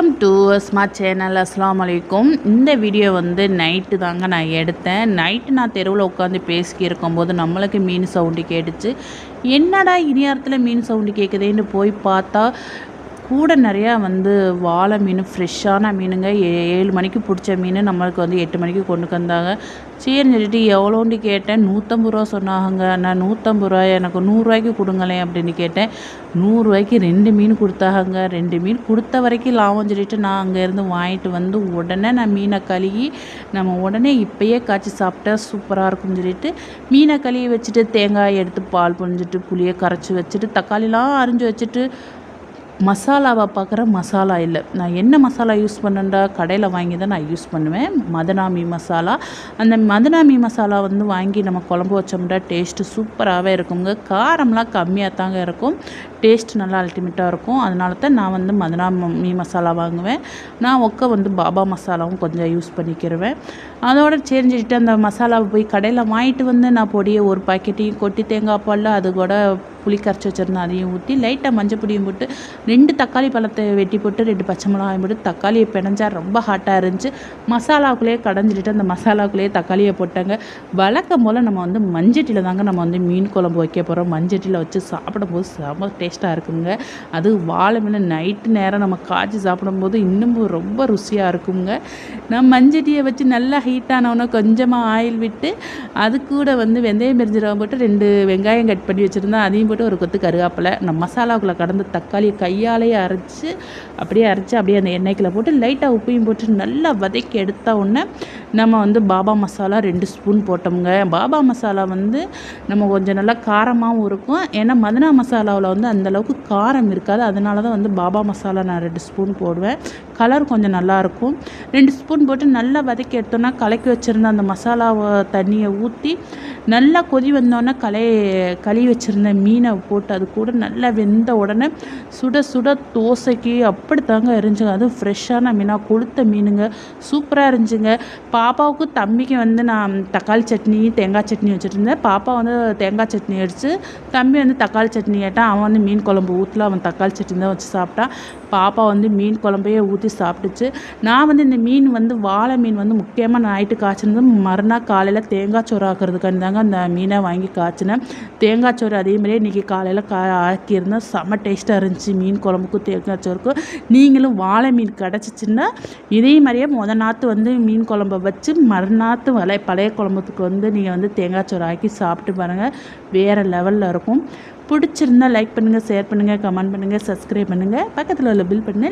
Welcome to smart channel அஸ்லாம் வலைக்கும் இந்த வீடியோ வந்து நைட்டு தாங்க நான் எடுத்தேன். நைட்டு நான் தெருவில் உட்காந்து பேசி இருக்கும்போது நம்மளுக்கு மீன் சவுண்டு கேட்டுச்சு. என்னடா இனியாரத்தில் மீன் சவுண்டு கேட்குதேன்னு போய் பார்த்தா கூட நிறையா வந்து வாழை மீன் ஃப்ரெஷ்ஷான மீனுங்க. ஏ- ஏழு மணிக்கு பிடிச்ச மீன் நம்மளுக்கு வந்து எட்டு மணிக்கு கொண்டு வந்தாங்க. சரின்னு சொல்லிட்டு எவ்வளோண்டு கேட்டேன். நூற்றம்பது ரூபா சொன்னாங்க நான் நூற்றம்பது ரூபா எனக்கு நூறுரூவாய்க்கு கொடுங்களேன் அப்படின்னு கேட்டேன். நூறுரூவாய்க்கு ரெண்டு மீன் கொடுத்தாங்க ரெண்டு மீன் கொடுத்த வரைக்கும் லாபம் சொல்லிட்டு நான் அங்கேருந்து வாங்கிட்டு வந்து உடனே நான் மீனை கழுகி நம்ம உடனே இப்பயே காய்ச்சி சாப்பிட்டா சூப்பராக இருக்கும்னு சொல்லிட்டு மீனை கழுவி வச்சுட்டு தேங்காய் எடுத்து பால் புழிஞ்சிட்டு புளியை கரைச்சி வச்சுட்டு தக்காளிலாம் அரிஞ்சு வச்சுட்டு மசாலாவை பார்க்குற மசாலா இல்லை. நான் என்ன மசாலா யூஸ் பண்ணேன்டா கடையில் வாங்கி தான் நான் யூஸ் பண்ணுவேன். மதனாமி மசாலா. அந்த மதனாமி மசாலா வந்து வாங்கி நம்ம குழம்பு வச்சோம்னா டேஸ்ட்டு சூப்பராகவே இருக்குங்க. காரம்லாம் கம்மியாக தாங்க இருக்கும். டேஸ்ட் நல்லா அல்டிமேட்டாக இருக்கும். அதனால தான் நான் வந்து மதனாமி மசாலா வாங்குவேன். நான் ஒக்க வந்து பாபா மசாலாவும் கொஞ்சம் யூஸ் பண்ணிக்கிருவேன். அதோட செஞ்சுட்டு அந்த மசாலாவை போய் கடையில் வாங்கிட்டு வந்து நான் பொடியை ஒரு பாக்கெட்டையும் கொட்டி தேங்காய் பாலில் அது கூட புளி கரைச்சி வச்சுருந்தேன் அதையும் ஊற்றி லைட்டாக மஞ்சள் பொடியும் போட்டு ரெண்டு தக்காளி பழத்தை வெட்டி போட்டு ரெண்டு பச்சை மிளகாயும் போட்டு தக்காளியை பிணைஞ்சா ரொம்ப ஹாட்டாக இருந்துச்சு. மசாலாக்குள்ளேயே கடைஞ்சிட்டு அந்த மசாலாக்குள்ளேயே தக்காளியை போட்டாங்க. வழக்கம் போல் நம்ம வந்து மஞ்சட்டியில் தாங்க நம்ம வந்து மீன் குழம்பு வைக்க போகிறோம் மஞ்சட்டியில் வச்சு சாப்பிடும்போது செம டேஸ்ட்டாக இருக்குங்க. அது வாழை மீன் நைட்டு நேரம் நம்ம காய்ச்சி சாப்பிடும்போது இன்னும் ரொம்ப ருசியாக இருக்குங்க. நான் மஞ்சட்டியை வச்சு நல்லா ஹீட் ஆனவுடனே கொஞ்சமாக ஆயில் விட்டு அது கூட வந்து வெந்தயம் பெரிஞ்சிரவம் போட்டு ரெண்டு வெங்காயம் கட் பண்ணி வச்சுருந்தேன். அதையும் போட்டு ஒரு கொத்து கருவேப்பிலை. அந்த மசாலாக்குள்ளே கடந்த தக்காளியை கையாலேயே அரைச்சி அப்படியே அரைச்சி அப்படியே அந்த எண்ணெய்க்கில் போட்டு லைட்டாக உப்பையும் போட்டு நல்லா வதக்கி எடுத்த உடனே நம்ம வந்து பாபா மசாலா ரெண்டு ஸ்பூன் போட்டோம்ங்க. பாபா மசாலா வந்து நம்ம கொஞ்சம் நல்லா காரமாகவும் இருக்கும். ஏன்னா மதனா மசாலாவில் வந்து அந்தளவுக்கு காரம் இருக்காது. அதனால தான் வந்து பாபா மசாலா நான் ரெண்டு ஸ்பூன் போடுவேன். கலர் கொஞ்சம் நல்லாயிருக்கும் ரெண்டு ஸ்பூன் போட்டு நல்லா வதக்கி எடுத்தோன்னா கலக்கி வச்சுருந்த அந்த மசாலாவை தண்ணியை ஊற்றி நல்லா கொதி வந்தோன்னே கலை கழுவி வச்சுருந்த மீன் போட்டு அது கூட நல்லா வெந்த உடனே சுட சுட தோசைக்கு அப்படி தாங்க இருந்துச்சுங்க அதுவும் ஃப்ரெஷ்ஷான மீனாக கொளுத்த மீனுங்க. சூப்பராக இருந்துச்சுங்க பாப்பாவுக்கும் தம்பிக்கு வந்து நான் தக்காளி சட்னி தேங்காய் சட்னி வச்சுட்டு இருந்தேன் பாப்பா வந்து தேங்காய் சட்னி அடித்து தம்பி வந்து தக்காளி சட்னி கேட்டான் அவன் வந்து மீன் குழம்பு ஊற்றல அவன் தக்காளி சட்னி தான் வச்சு சாப்பிட்டான் பாப்பா வந்து மீன் குழம்பையே ஊற்றி சாப்பிட்டுச்சு. நான் வந்து இந்த மீன் வந்து வாழை மீன் வந்து முக்கியமாக நைட்டு காய்ச்சினது மறுநாள் காலையில் தேங்காய் சோறு ஆக்கிறதுக்காண்டி தாங்க அந்த மீனை வாங்கி காய்ச்சினேன். தேங்காய் சோறு அதே மாதிரியே இன்றைக்கி காலையில் கா ஆக்கியிருந்தேன். செம்ம டேஸ்ட்டாக இருந்துச்சு மீன் குழம்புக்கும் தேங்காய் சோறுக்கும். நீங்களும் வாழை மீன் கிடச்சிச்சின்னா இதே மாதிரியே முத நாற்று வந்து மீன் குழம்ப வச்சு மறுநாற்று வலை பழைய குழம்புக்கு வந்து நீங்கள் வந்து தேங்காய் சோறு ஆக்கி சாப்பிட்டு பாருங்கள் வேறு லெவலில் இருக்கும். பிடிச்சிருந்தால் லைக் பண்ணுங்கள் ஷேர் பண்ணுங்கள் கமெண்ட் பண்ணுங்கள் சப்ஸ்கிரைப் பண்ணுங்கள் பக்கத்தில் உள்ள பில் பண்ணு